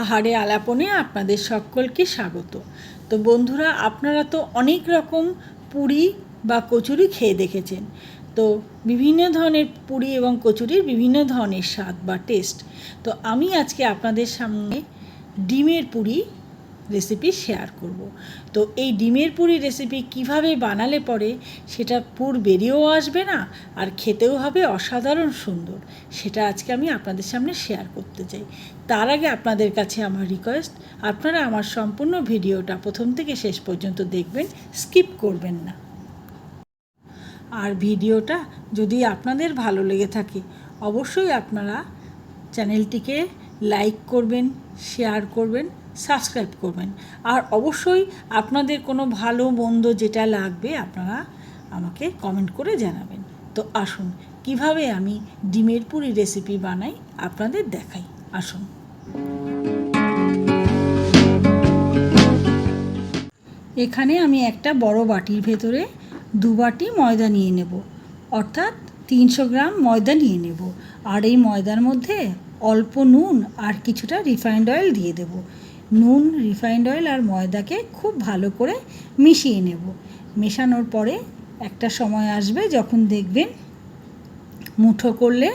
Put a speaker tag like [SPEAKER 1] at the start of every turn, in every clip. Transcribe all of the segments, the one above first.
[SPEAKER 1] আহারে আলাপনে আপনাদের সকলকে স্বাগত। তো বন্ধুরা, আপনারা তো অনেক রকম পুরি বা কচুরি খেয়ে দেখেছেন। তো বিভিন্ন ধরনের পুরি এবং কচুরির বিভিন্ন ধরনের স্বাদ বা টেস্ট তো আমি আজকে আপনাদের সামনে ডিমের পুরি রেসিপি শেয়ার করব। তো এই ডিমের পুরি রেসিপি কীভাবে বানালে পরে সেটা পুর বেরিয়েও আসবে না, আর খেতেও হবে অসাধারণ সুন্দর, সেটা আজকে আমি আপনাদের সামনে শেয়ার করতে চাই। তার আগে আপনাদের কাছে আমার রিকোয়েস্ট আপনারা আমার সম্পূর্ণ ভিডিওটা প্রথম থেকে শেষ পর্যন্ত দেখবেন স্কিপ করবেন না। আর ভিডিওটা যদি আপনাদের ভালো লেগে থাকে, অবশ্যই আপনারা চ্যানেলটিকে লাইক করবেন শেয়ার করবেন সাবস্ক্রাইব করবেন। আর অবশ্যই আপনাদের কোনো ভালো, মন্দ যেটা লাগবে আপনারা আমাকে কমেন্ট করে জানাবেন। তো আসুন, কীভাবে আমি ডিমের পুরি রেসিপি বানাই আপনাদের দেখাই। আসুন। এখানে আমি একটা বড় বাটির ভেতরে দু বাটি ময়দা নিয়ে নেব। অর্থাৎ তিনশো গ্রাম ময়দা নিয়ে নেব। আর এই ময়দার মধ্যে অল্প নুন আর কিছুটা রিফাইন্ড অয়েল দিয়ে দেব। নুন, রিফাইন্ড অয়েল আর ময়দাকে খুব ভালো করে মিশিয়ে নেব। মেশানোর পরে একটা সময় আসবে যখন দেখবেন মুঠো করলে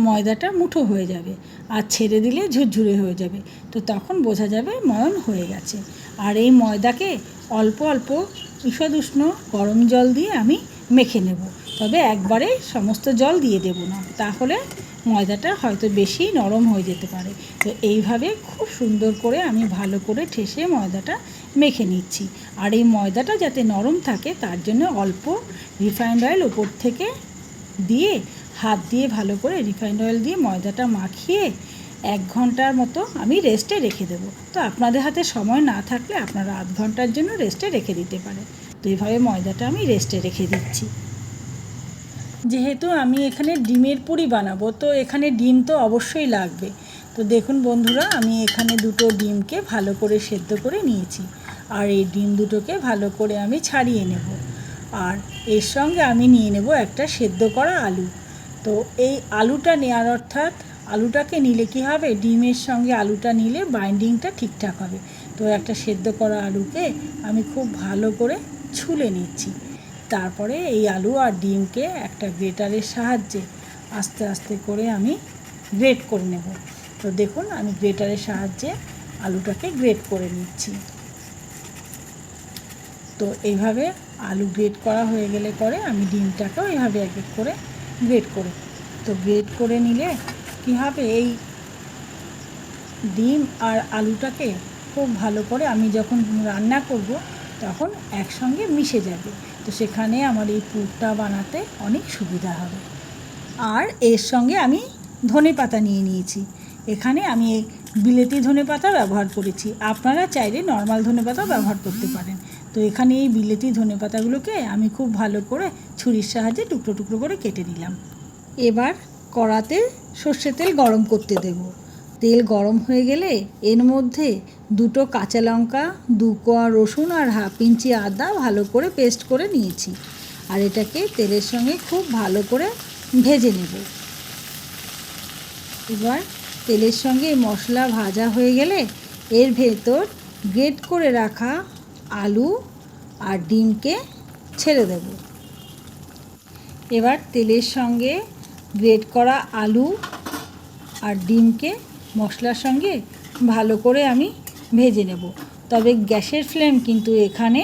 [SPEAKER 1] ময়দাটা মুঠো হয়ে যাবে আর ছেড়ে দিলে ঝুরঝুরে হয়ে যাবে। তো তখন বোঝা যাবে ময়ন হয়ে গেছে। আর এই ময়দাকে অল্প অল্প ঈষদ উষ্ণ গরম জল দিয়ে আমি মেখে নেব। তবে একবারে সমস্ত জল দিয়ে দেব না। তাহলে ময়দাটা হয়তো বেশি নরম হয়ে যেতে পারে। তো এইভাবে খুব সুন্দর করে আমি ভালো করে ঠেসে ময়দাটা মেখে নিচ্ছি। আর এই ময়দাটা যাতে নরম থাকে, তার জন্য অল্প রিফাইন্ড অয়েল ওপর থেকে দিয়ে, হাত দিয়ে ভালো করে রিফাইন্ড অয়েল দিয়ে ময়দাটা মাখিয়ে এক ঘণ্টার মতো আমি রেস্টে রেখে দেবো। তো আপনাদের হাতে সময় না থাকলে আপনারা আধ ঘণ্টার জন্য রেস্টে রেখে দিতে পারেন। তো এইভাবে ময়দাটা আমি রেস্টে রেখে দিচ্ছি। যেহেতু আমি এখানে ডিমের পুরি বানাবো, তো এখানে ডিম তো অবশ্যই লাগবে। তো দেখুন বন্ধুরা, আমি এখানে দুটো ডিমকে ভালো করে সেদ্ধ করে নিয়েছি। আর এই ডিম দুটোকে ভালো করে আমি ছাড়িয়ে নেব। আর এর সঙ্গে আমি নিয়ে নেব একটা সেদ্ধ করা আলু। তো এই আলুটা নেওয়ার অর্থাৎ আলুটাকে নিলে কি হবে? ডিমের সঙ্গে আলুটা নিলে বাইন্ডিংটা ঠিকঠাক হবে। তো একটা সেদ্ধ করা আলুকে আমি খুব ভালো করে ছুলে নিচ্ছি। তারপরে এই আলু আর ডিমকে একটা গ্রেটারের সাহায্যে আস্তে আস্তে করে আমি গ্রেট করে নেব। তো দেখুন, আমি গ্রেটারের সাহায্যে আলুটাকে গ্রেট করে নিচ্ছি। তো এইভাবে আলু গ্রেট করা হয়ে গেলে পরে আমি ডিমটাকেও এইভাবে এক এক করে গ্রেট করে তো গ্রেট করে নিলে কী হবে? এই ডিম আর আলুটাকে খুব ভালো করে আমি যখন রান্না করব, তখন একসঙ্গে মিশে যাবে। তো সেখানে আমার এই পুরটা বানাতে অনেক সুবিধা হবে। আর এর সঙ্গে আমি ধনে পাতা নিয়ে নিয়েছি। এখানে আমি এই বিলেতি ধনে পাতা ব্যবহার করেছি। আপনারা চাইলে নর্মাল ধনে পাতাও ব্যবহার করতে পারেন। তো এখানে এই বিলেতি ধনে পাতাগুলোকে আমি খুব ভালো করে ছুরির সাহায্যে টুকরো টুকরো করে কেটে নিলাম। এবার কড়াতে সর্ষে তেল গরম করতে দেব। তেল গরম হয়ে গেলে এর মধ্যে দুটো কাঁচা লঙ্কা, দু কোয়া রসুন আর হাফ ইঞ্চি আদা ভালো করে পেস্ট করে নিয়েছি। আর এটাকে তেলের সঙ্গে খুব ভালো করে ভেজে নেব। এবার তেলের সঙ্গে মশলা ভাজা হয়ে গেলে এর ভেতর গ্রেট করে রাখা আলু আর ডিমকে ছেড়ে দেব। এবার তেলের সঙ্গে গ্রেট করা আলু আর ডিমকে মশলার সঙ্গে ভালো করে আমি ভেজে নেব। তবে গ্যাসের ফ্লেম কিন্তু এখানে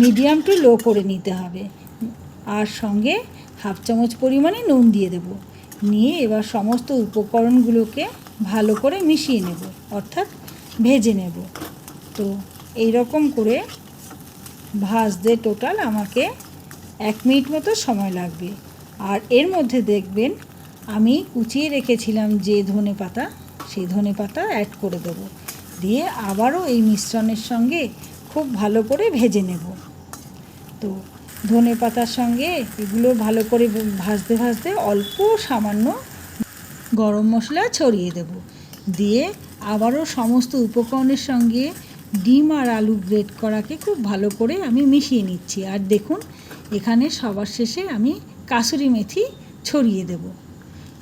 [SPEAKER 1] মিডিয়াম টু লো করে নিতে হবে। আর সঙ্গে হাফ চামচ পরিমাণে নুন দিয়ে দেব। নিয়ে এবার সমস্ত উপকরণগুলোকে ভালো করে মিশিয়ে নেব, অর্থাৎ ভেজে নেব। তো এই রকম করে ভাজতে টোটাল আমাকে এক মিনিট মতো সময় লাগবে। আর এর মধ্যে দেখবেন আমি কুচিয়ে রেখেছিলাম যে ধনে পাতা সেই ধনে পাতা অ্যাড করে দেবো। দিয়ে আবারও এই মিশ্রণের সঙ্গে খুব ভালো করে ভেজে নেব। তো ধনে পাতার সঙ্গে এগুলো ভালো করে ভাজতে ভাজতে অল্প সামান্য গরম মশলা ছড়িয়ে দেব। দিয়ে আবারও সমস্ত উপকরণের সঙ্গে ডিম আর আলু গ্রেট করাকে খুব ভালো করে আমি মিশিয়ে নিচ্ছি। আর দেখুন, এখানে সবার শেষে আমি কাসুরি মেথি ছড়িয়ে দেব।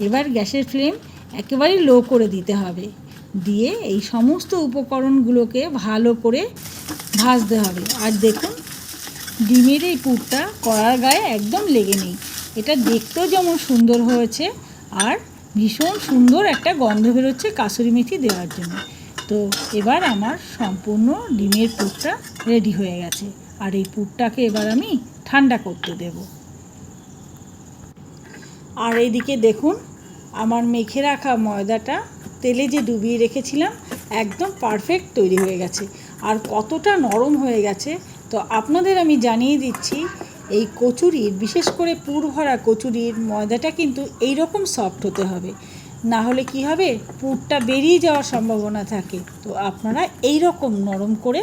[SPEAKER 1] এবার গ্যাসের ফ্লেম একেবারেই লো করে দিতে হবে। দিয়ে এই সমস্ত উপকরণগুলোকে ভালো করে ভাজতে হবে। আর দেখুন, ডিমের এই পুরটা কড়ার গায়ে একদম লেগে নেই। এটা দেখতেও যেমন সুন্দর হয়েছে আর ভীষণ সুন্দর একটা গন্ধ বেরোচ্ছে কাসুরি মেথি দেওয়ার জন্য। তো এবার আমার সম্পূর্ণ ডিমের পুরটা রেডি হয়ে গেছে। আর এই পুরটাকে এবার আমি ঠান্ডা করতে দেব। আর এইদিকে দেখুন আমার মেখে রাখা ময়দাটা তেলে যে ডুবিয়ে রেখেছিলাম, একদম পারফেক্ট তৈরি হয়ে গেছে। আর কতটা নরম হয়ে গেছে, তো আপনাদের আমি জানিয়ে দিচ্ছি, এই কচুরির, বিশেষ করে পুর ভরা কচুরির ময়দাটা কিন্তু এই রকম সফট হতে হবে। না হলে কি হবে, পুরটা বেরিয়ে যাওয়ার সম্ভাবনা থাকে। তো আপনারা এই রকম নরম করে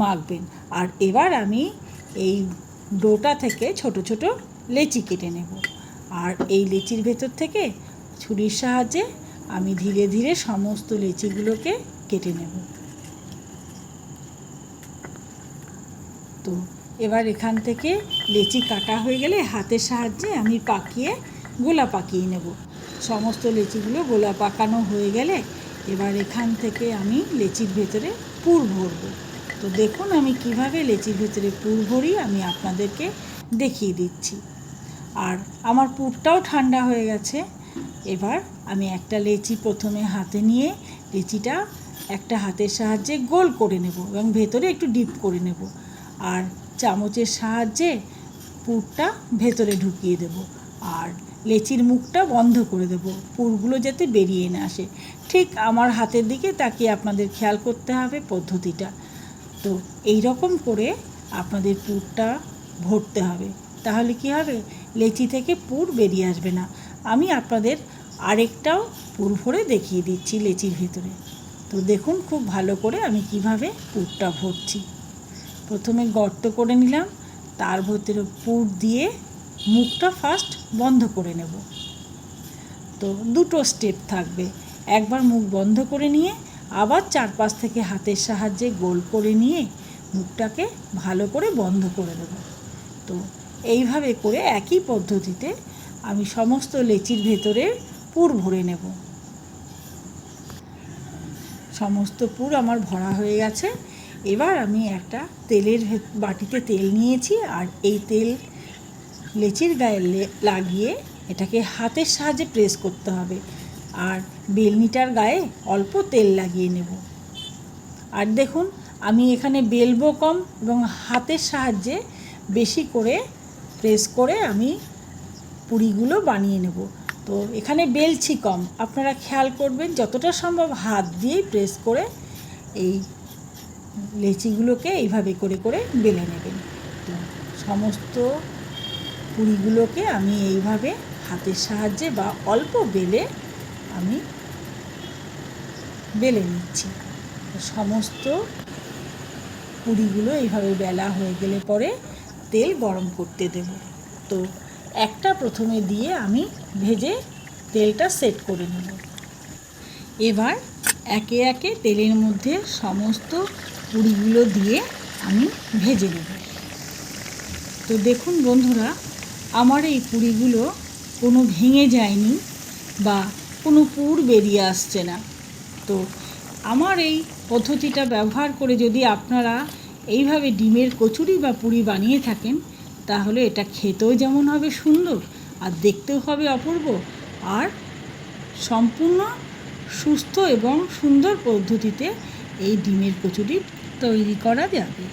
[SPEAKER 1] মাখবেন। আর এবার আমি এই ডোটা থেকে ছোট ছোট লেচি কেটে নেব। আর এই লেচির ভেতর থেকে ছুরির সাহায্যে আমি ধীরে ধীরে সমস্ত লেচিগুলোকে কেটে নেব। তো এবার এখান থেকে লেচি কাটা হয়ে গেলে হাতের সাহায্যে আমি পাকিয়ে গোলা পাকিয়ে নেব। সমস্ত লেচিগুলো গোলা পাকানো হয়ে গেলে এবার এখান থেকে আমি লেচির ভেতরে পুর ভরবো। তো দেখুন আমি কীভাবে লেচির ভেতরে পুর ভরি আমি আপনাদেরকে দেখিয়ে দিচ্ছি। আর আমার পুরটাও ঠান্ডা হয়ে গেছে। এবার আমি একটা লেচি প্রথমে হাতে নিয়ে লেচিটা একটা হাতের সাহায্যে গোল করে নেব এবং ভেতরে একটু ডিপ করে নেব। আর চামচের সাহায্যে পুরটা ভেতরে ঢুকিয়ে দেব আর লেচির মুখটা বন্ধ করে দেব, পুরগুলো যাতে বেরিয়ে না আসে। ঠিক আমার হাতের দিকে তাকিয়ে আপনাদের খেয়াল করতে হবে পদ্ধতিটা। তো এই রকম করে আপনাদের পুরটা ভরতে হবে। তাহলে কি হবে? লেচি থেকে পুর বেরিয়ে আসবে না। আমি আপনাদের আরেকটাও পুর ভরে দেখিয়ে দিচ্ছি লেচির ভেতরে। তো দেখুন খুব ভালো করে আমি কীভাবে পুরটা ভরছি। প্রথমে গর্ত করে নিলাম, তার ভেতরে পুর দিয়ে মুখটা ফার্স্ট বন্ধ করে নেব। তো দুটো স্টেপ থাকবে, একবার মুখ বন্ধ করে নিয়ে, আবার চারপাশ থেকে হাতের সাহায্যে গোল করে নিয়ে মুখটাকে ভালো করে বন্ধ করে দেবো তো এইভাবে করে একই পদ্ধতিতে আমি সমস্ত লেচির ভেতরে পুর ভরে নেব। সমস্ত পুর আমার ভরা হয়ে গেছে। এবার আমি একটা তেলের বাটিতে তেল নিয়েছি আর এই তেল লেচির গায়ে লাগিয়ে এটাকে হাতের সাহায্যে প্রেস করতে হবে আর বেলনিটার গায়ে অল্প তেল লাগিয়ে নেব। আর দেখুন, আমি এখানে বেলবো কম এবং হাতের সাহায্যে বেশি করে প্রেস করে আমি পুরিগুলো বানিয়ে নেব। তো এখানে বেলছি কম। আপনারা খেয়াল করবেন, যতটা সম্ভব হাত দিয়েই প্রেস করে এই লেচিগুলোকে এইভাবে করে করে বেলে নেবেন। তো সমস্ত পুরিগুলোকে আমি এইভাবে হাতের সাহায্যে বা অল্প বেলে আমি বেলে নিচ্ছি। সমস্ত পুরিগুলো এইভাবে বেলা হয়ে গেলে পরে তেল গরম করতে দেব। তো একটা প্রথমে দিয়ে আমি ভেজে তেলটা সেট করে নেব। এবার একে একে তেলের মধ্যে সমস্ত পুরিগুলো দিয়ে আমি ভেজে নেব। তো দেখুন বন্ধুরা, আমার এই পুরিগুলো কোনো ভেঙে যায়নি বা কোনো পুর বেরিয়ে আসছে না। তো আমার এই পদ্ধতিটা ব্যবহার করে যদি আপনারা এইভাবে ডিমের কচুরি বা পুরি বানিয়ে থাকেন, তাহলে এটা খেতেও যেমন হবে সুন্দর আর দেখতেও হবে অপূর্ব আর সম্পূর্ণ সুস্থ এবং সুন্দর পদ্ধতিতে এই ডিমের কচুরি তৈরি করা যাবে।